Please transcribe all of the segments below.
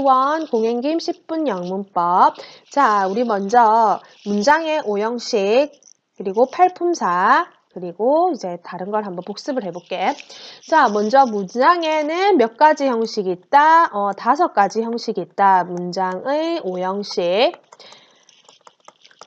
K1 공행김 10분 영문법. 자, 우리 먼저 문장의 오형식, 그리고 팔품사, 그리고 이제 다른 걸 한번 복습을 해볼게. 자, 먼저 문장에는 몇 가지 형식이 있다? 어, 다섯 가지 형식이 있다. 문장의 오형식.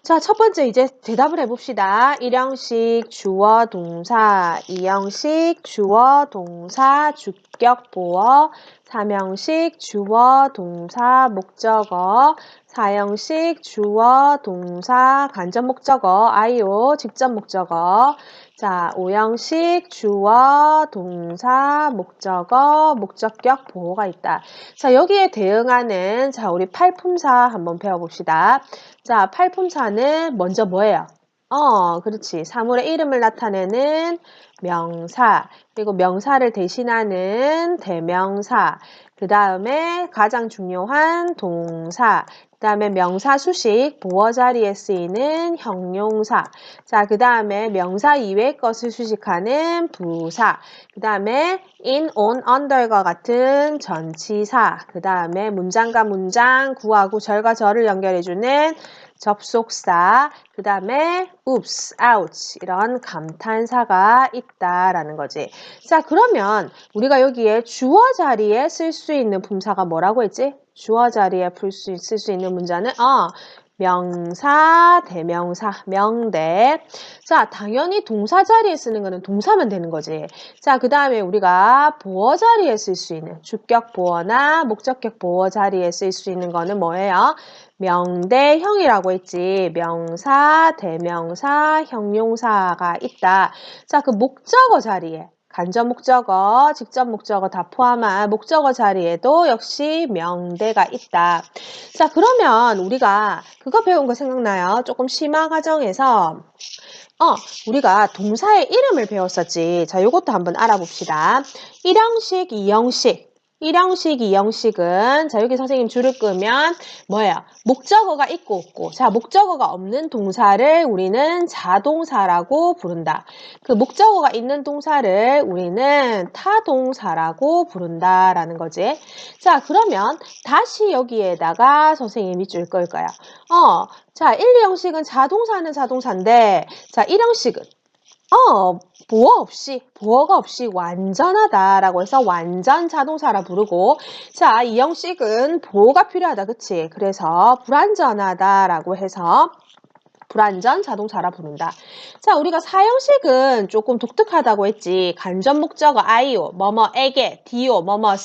자, 첫 번째 이제 대답을 해봅시다. 1형식 주어 동사, 2형식 주어 동사. 주격 보어, 3형식 주어 동사. 목적어, 4형식 주어 동사 간접 목적어, 아이오 직접 목적어, 자, 5형식 주어 동사 목적어 목적격 보호가 있다. 자, 여기에 대응하는 자, 우리 팔품사 한번 배워 봅시다. 자, 팔품사는 먼저 뭐예요? 어, 그렇지. 사물의 이름을 나타내는 명사, 그리고 명사를 대신하는 대명사, 그 다음에 가장 중요한 동사, 그 다음에 명사 수식, 보어 자리에 쓰이는 형용사, 자, 그 다음에 명사 이외의 것을 수식하는 부사, 그 다음에 in, on, under과 같은 전치사, 그 다음에 문장과 문장, 구하고 절과 절을 연결해주는 접속사, 그 다음에 oops, ouch 이런 감탄사가 있다라는 거지. 자 그러면 우리가 여기에 주어 자리에 쓸 수 있는 품사가 뭐라고 했지? 주어 자리에 쓸 수 있는 문자는 어, 명사, 대명사, 명대. 자, 당연히 동사 자리에 쓰는 거는 동사만 되는 거지. 자, 그 다음에 우리가 보어 자리에 쓸 수 있는 주격 보어나 목적격 보어 자리에 쓸 수 있는 거는 뭐예요? 명대형이라고 했지. 명사, 대명사, 형용사가 있다. 자, 그 목적어 자리에 간접 목적어, 직접 목적어 다 포함한 목적어 자리에도 역시 명대가 있다. 자, 그러면 우리가 그거 배운 거 생각나요? 조금 심화 과정에서 어, 우리가 동사의 이름을 배웠었지. 자, 이것도 한번 알아봅시다. 1형식, 2형식. 1형식, 2형식은 자 여기 선생님 줄을 끄면 뭐예요? 목적어가 있고 없고 자 목적어가 없는 동사를 우리는 자동사라고 부른다. 그 목적어가 있는 동사를 우리는 타동사라고 부른다라는 거지. 자 그러면 다시 여기에다가 선생님이 줄 걸 거야. 어, 자 1, 2형식은 자동사는 자동사인데 자 1형식은 어, 보어 없이, 보어가 없이 완전하다라고 해서 완전 자동사라 부르고, 자, 이 형식은 보어가 필요하다, 그치? 그래서 불완전하다라고 해서 불완전 자동차라 부른다. 자, 우리가 사형식은 조금 독특하다고 했지. 간접 목적어 아이오, 뭐뭐에게, 디오, 뭐뭐을.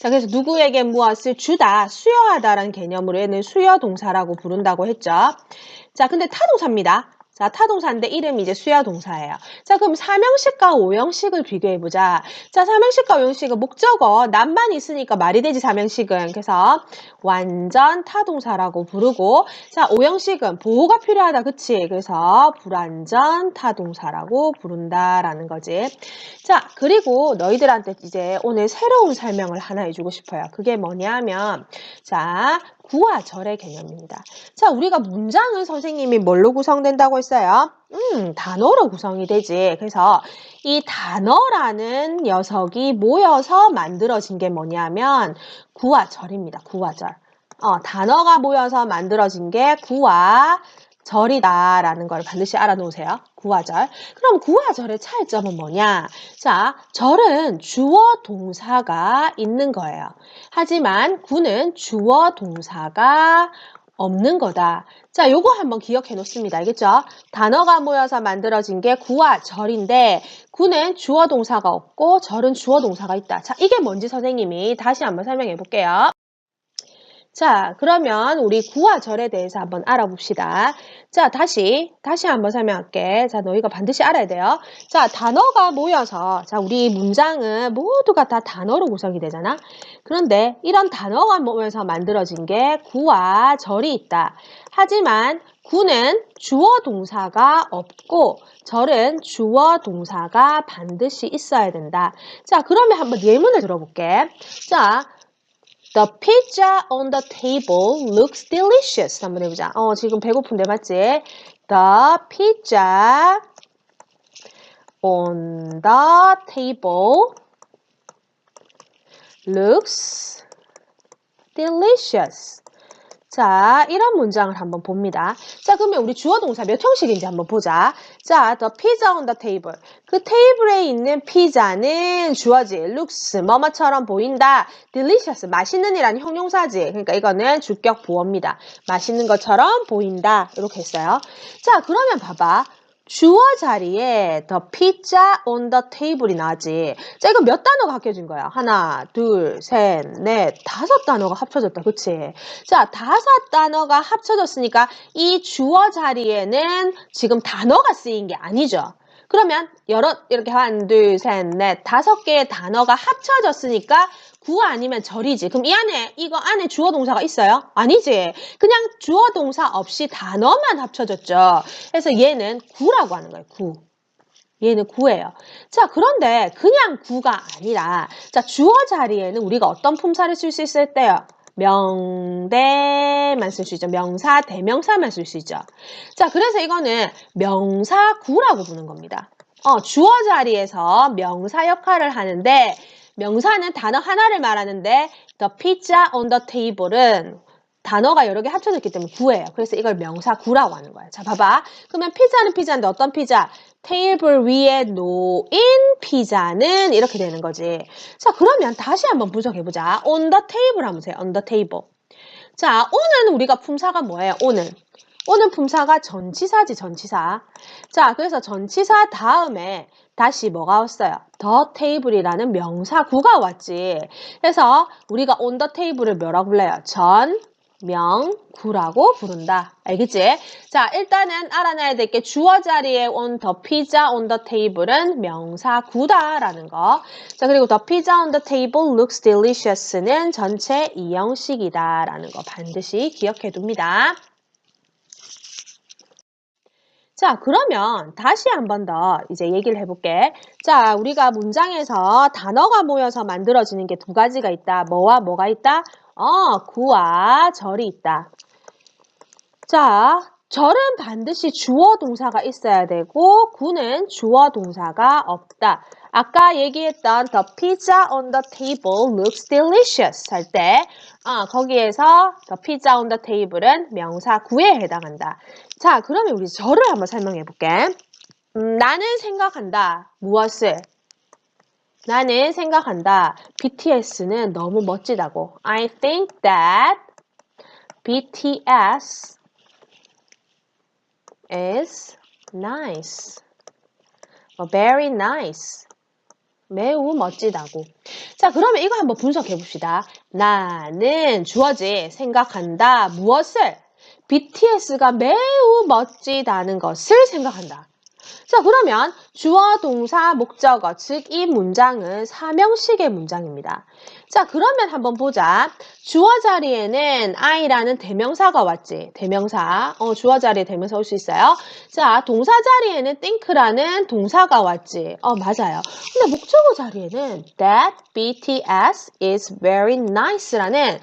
자, 그래서 누구에게 무엇을 주다, 수여하다라는 개념으로 얘는 수여 동사라고 부른다고 했죠. 자, 근데 타동사입니다. 자, 타동사인데 이름이 이제 수야동사예요. 자, 그럼 삼형식과 오형식을 비교해보자. 자, 삼형식과 오형식은 목적어, 남만 있으니까 말이 되지, 삼형식은. 그래서 완전 타동사라고 부르고, 자, 오형식은 보호가 필요하다, 그치? 그래서 불완전 타동사라고 부른다라는 거지. 자, 그리고 너희들한테 이제 오늘 새로운 설명을 하나 해주고 싶어요. 그게 뭐냐면, 자, 구와 절의 개념입니다. 자, 우리가 문장은 선생님이 뭘로 구성된다고 했어요? 음, 단어로 구성이 되지. 그래서 이 단어라는 녀석이 모여서 만들어진 게 뭐냐면 구와 절입니다. 구와 절. 어, 단어가 모여서 만들어진 게 구와 절이다라는 걸 반드시 알아놓으세요. 구화절. 그럼 구화절의 차이점은 뭐냐? 자, 절은 주어 동사가 있는 거예요. 하지만 구는 주어 동사가 없는 거다. 자, 요거 한번 기억해 놓습니다. 알겠죠? 단어가 모여서 만들어진 게 구와 절인데 구는 주어 동사가 없고 절은 주어 동사가 있다. 자, 이게 뭔지 선생님이 다시 한번 설명해 볼게요. 자, 그러면 우리 구와 절에 대해서 한번 알아봅시다. 자, 다시, 다시 한번 설명할게. 자, 너희가 반드시 알아야 돼요. 자, 단어가 모여서, 자, 우리 문장은 모두가 다 단어로 구성이 되잖아? 그런데 이런 단어가 모여서 만들어진 게 구와 절이 있다. 하지만 구는 주어 동사가 없고 절은 주어 동사가 반드시 있어야 된다. 자, 그러면 한번 예문을 들어볼게. 자, The pizza on the table looks delicious. 한번 해보자. 어, 지금 배고픈데 맞지? The pizza on the table looks delicious. 자, 이런 문장을 한번 봅니다. 자, 그러면 우리 주어 동사 몇 형식인지 한번 보자. 자, the pizza on the table. 그 테이블에 있는 피자는 주어지 looks 뭐뭐처럼 보인다. delicious 맛있는 이라는 형용사지. 그러니까 이거는 주격 보어입니다. 맛있는 것처럼 보인다. 이렇게 했어요. 자, 그러면 봐봐. 주어 자리에 the pizza on the table이 나지. 자, 이거 몇 단어가 합쳐진 거야? 하나, 둘, 셋, 넷, 다섯 단어가 합쳐졌다. 그치? 자, 다섯 단어가 합쳐졌으니까 이 주어 자리에는 지금 단어가 쓰인 게 아니죠. 그러면 여러 이렇게 한, 둘, 셋, 넷, 다섯 개의 단어가 합쳐졌으니까 구 아니면 절이지. 그럼 이 안에 이거 안에 주어 동사가 있어요? 아니지. 그냥 주어 동사 없이 단어만 합쳐졌죠. 그래서 얘는 구라고 하는 거예요. 구. 얘는 구예요. 자, 그런데 그냥 구가 아니라 자, 주어 자리에는 우리가 어떤 품사를 쓸 수 있을 때요? 명대만 쓸 수 있죠. 명사, 대명사만 쓸 수 있죠. 자, 그래서 이거는 명사구라고 부르는 겁니다. 어, 주어 자리에서 명사 역할을 하는데 명사는 단어 하나를 말하는데 the pizza on the table은 단어가 여러 개 합쳐졌기 때문에 구예요. 그래서 이걸 명사 구라고 하는 거예요. 자, 봐봐. 그러면 피자는 피자인데 어떤 피자? 테이블 위에 놓인 피자는 이렇게 되는 거지. 자, 그러면 다시 한번 분석해보자. on the table 하면 돼요. on the table. 자, 오는 우리가 품사가 뭐예요? 오는. 오는 품사가 전치사지, 전치사. 자, 그래서 전치사 다음에 다시 뭐가 왔어요? 더 테이블이라는 명사구가 왔지. 그래서 우리가 on the table을 뭐라고 불러요? 전, 명, 구라고 부른다. 알겠지? 자, 일단은 알아놔야 될 게 주어 자리에 on the pizza on the table은 명사구다라는 거. 자, 그리고 the pizza on the table looks delicious는 전체 이형식이다라는 거 반드시 기억해 둡니다. 자, 그러면 다시 한 번 더 이제 얘기를 해볼게. 자, 우리가 문장에서 단어가 모여서 만들어지는 게 두 가지가 있다. 뭐와 뭐가 있다? 어, 구와 절이 있다. 자, 절은 반드시 주어 동사가 있어야 되고 구는 주어 동사가 없다. 아까 얘기했던 the pizza on the table looks delicious 할 때, 아, 거기에서 the pizza on the table은 명사 구에 해당한다. 자, 그러면 우리 절을 한번 설명해 볼게. 음, 나는 생각한다. 무엇을? 나는 생각한다. BTS는 너무 멋지다고. I think that BTS is nice. very nice. 매우 멋지다고. 자, 그러면 이거 한번 분석해 봅시다. 나는 주어지 생각한다. 무엇을? BTS가 매우 멋지다는 것을 생각한다. 자, 그러면 주어, 동사, 목적어, 즉 이 문장은 사명식의 문장입니다. 자, 그러면 한번 보자. 주어 자리에는 I라는 대명사가 왔지. 대명사. 어, 주어 자리에 대명사 올 수 있어요. 자, 동사 자리에는 think라는 동사가 왔지. 어, 맞아요. 근데 목적어 자리에는 that BTS is very nice라는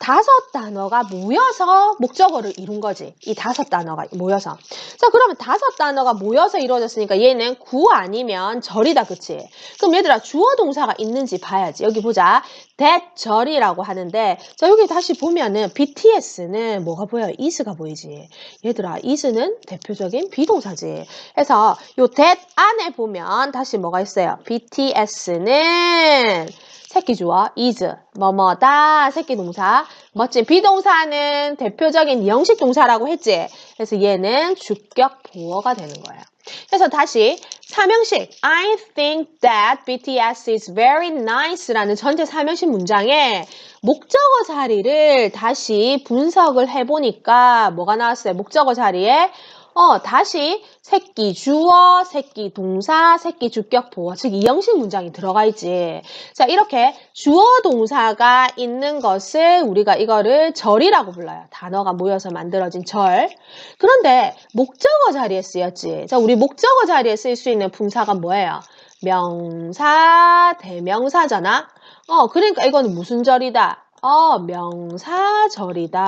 다섯 단어가 모여서 목적어를 이룬 거지. 이 다섯 단어가 모여서. 자, 그러면 다섯 단어가 모여서 이루어졌으니까 얘는 구 아니면 절이다, 그치? 그럼 얘들아, 주어 동사가 있는지 봐야지. 여기 보자. that 절이라고 하는데, 자, 여기 다시 보면은 BTS는 뭐가 보여요? is가 보이지. 얘들아, is는 대표적인 비동사지. 그래서 요 that 안에 보면 다시 뭐가 있어요? BTS는 새끼 주어 is 뭐뭐다 새끼 동사. 멋진 비동사는 대표적인 영식 동사라고 했지. 그래서 얘는 주격 보어가 되는 거예요 그래서 다시 사명식. I think that BTS is very nice라는 전체 사명식 문장에 목적어 자리를 다시 분석을 해보니까 뭐가 나왔어요? 목적어 자리에 어, 다시 새끼 주어, 새끼 동사, 새끼 주격 보어, 즉 이형식 문장이 들어가 있지. 자, 이렇게 주어 동사가 있는 것을 우리가 이거를 절이라고 불러요. 단어가 모여서 만들어진 절. 그런데 목적어 자리에 쓰였지. 자, 우리 목적어 자리에 쓰일 수 있는 품사가 뭐예요? 명사, 대명사잖아. 어, 그러니까 이거는 무슨 절이다? 어, 명사절이다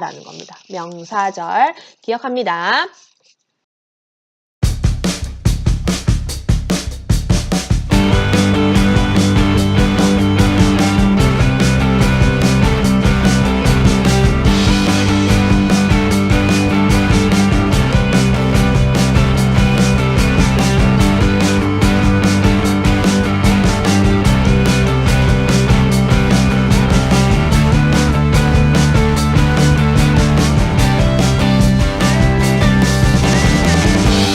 라는 겁니다. 명사절 기억합니다.